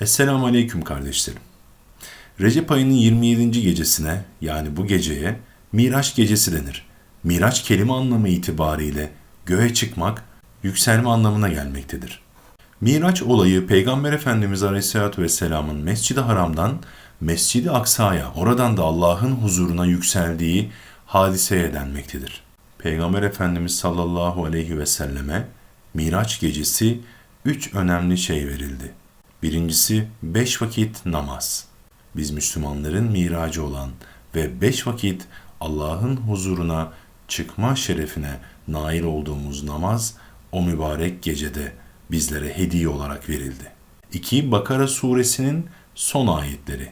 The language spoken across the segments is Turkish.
Esselamu Aleyküm kardeşlerim. Recep ayının 27. gecesine yani bu geceye Miraç gecesi denir. Miraç kelime anlamı itibariyle göğe çıkmak, yükselme anlamına gelmektedir. Miraç olayı Peygamber Efendimiz Aleyhisselatü Vesselam'ın Mescid-i Haram'dan Mescid-i Aksa'ya, oradan da Allah'ın huzuruna yükseldiği hadiseye denmektedir. Peygamber Efendimiz sallallahu aleyhi ve selleme Miraç gecesi üç önemli şey verildi. Birincisi beş vakit namaz. Biz Müslümanların miracı olan ve beş vakit Allah'ın huzuruna çıkma şerefine nail olduğumuz namaz o mübarek gecede bizlere hediye olarak verildi. 2. Bakara suresinin son ayetleri.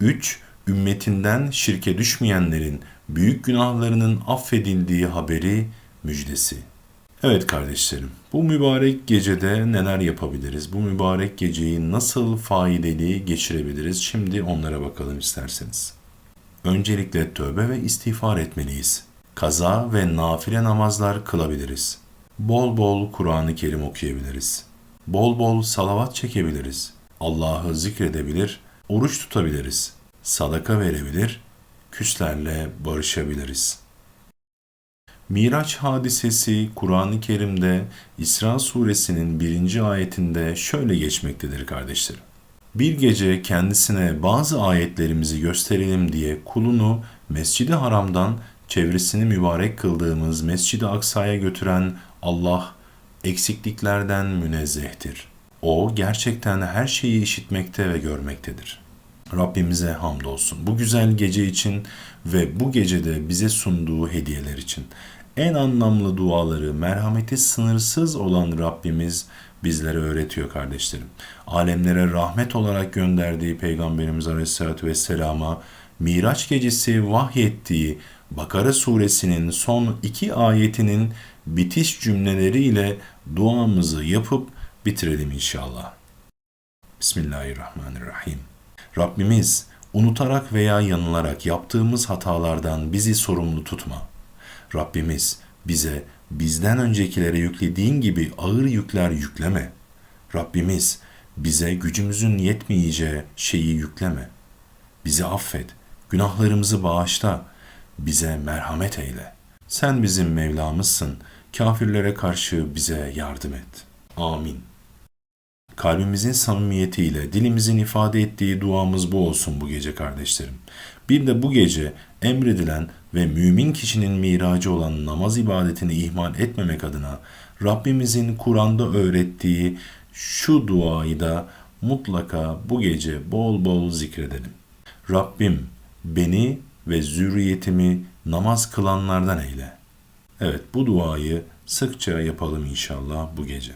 3. Ümmetinden şirke düşmeyenlerin büyük günahlarının affedildiği haberi müjdesi. Evet kardeşlerim, bu mübarek gecede neler yapabiliriz? Bu mübarek geceyi nasıl faydalı geçirebiliriz? Şimdi onlara bakalım isterseniz. Öncelikle tövbe ve istiğfar etmeliyiz. Kaza ve nafile namazlar kılabiliriz. Bol bol Kur'an-ı Kerim okuyabiliriz. Bol bol salavat çekebiliriz. Allah'ı zikredebilir, oruç tutabiliriz. Sadaka verebilir, küslerle barışabiliriz.'' Miraç hadisesi Kur'an-ı Kerim'de İsra suresinin birinci ayetinde şöyle geçmektedir kardeşlerim. Bir gece kendisine bazı ayetlerimizi gösterelim diye kulunu Mescid-i Haram'dan çevresini mübarek kıldığımız Mescid-i Aksa'ya götüren Allah eksikliklerden münezzehtir. O gerçekten her şeyi işitmekte ve görmektedir. Rabbimize hamdolsun. Bu güzel gece için ve bu gecede bize sunduğu hediyeler için en anlamlı duaları merhameti sınırsız olan Rabbimiz bizlere öğretiyor kardeşlerim. Alemlere rahmet olarak gönderdiği Peygamberimiz Aleyhisselatü Vesselam'a Miraç gecesi vahyettiği Bakara suresinin son iki ayetinin bitiş cümleleriyle duamızı yapıp bitirelim inşallah. Bismillahirrahmanirrahim. Rabbimiz unutarak veya yanılarak yaptığımız hatalardan bizi sorumlu tutma. Rabbimiz bize bizden öncekilere yüklediğin gibi ağır yükler yükleme. Rabbimiz bize gücümüzün yetmeyeceği şeyi yükleme. Bizi affet, günahlarımızı bağışla, bize merhamet eyle. Sen bizim Mevlamızsın, kafirlere karşı bize yardım et. Amin. Kalbimizin samimiyetiyle dilimizin ifade ettiği duamız bu olsun bu gece kardeşlerim. Bir de bu gece emredilen ve mümin kişinin miracı olan namaz ibadetini ihmal etmemek adına Rabbimizin Kur'an'da öğrettiği şu duayı da mutlaka bu gece bol bol zikredelim. Rabbim beni ve zürriyetimi namaz kılanlardan eyle. Evet bu duayı sıkça yapalım inşallah bu gece.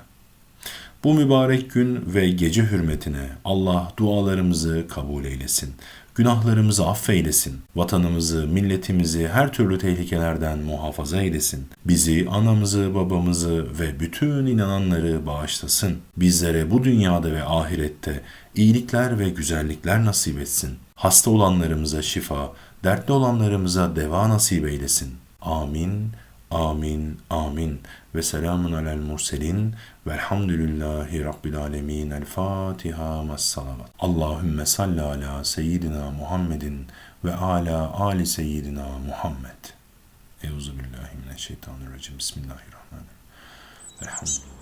Bu mübarek gün ve gece hürmetine Allah dualarımızı kabul eylesin. Günahlarımızı affeylesin. Vatanımızı, milletimizi her türlü tehlikelerden muhafaza eylesin. Bizi, anamızı, babamızı ve bütün inananları bağışlasın. Bizlere bu dünyada ve ahirette iyilikler ve güzellikler nasip etsin. Hasta olanlarımıza şifa, dertli olanlarımıza deva nasip eylesin. Amin. Amin, amin. Ve selamun alel murselin. Velhamdülillahi Rabbil alemin. El Fatiha mas salavat. Allahümme salli ala seyyidina Muhammedin ve ala ali seyyidina Muhammed. Euzu billahi mineşşeytanirracim. Bismillahirrahmanirrahim. Elhamdülillah.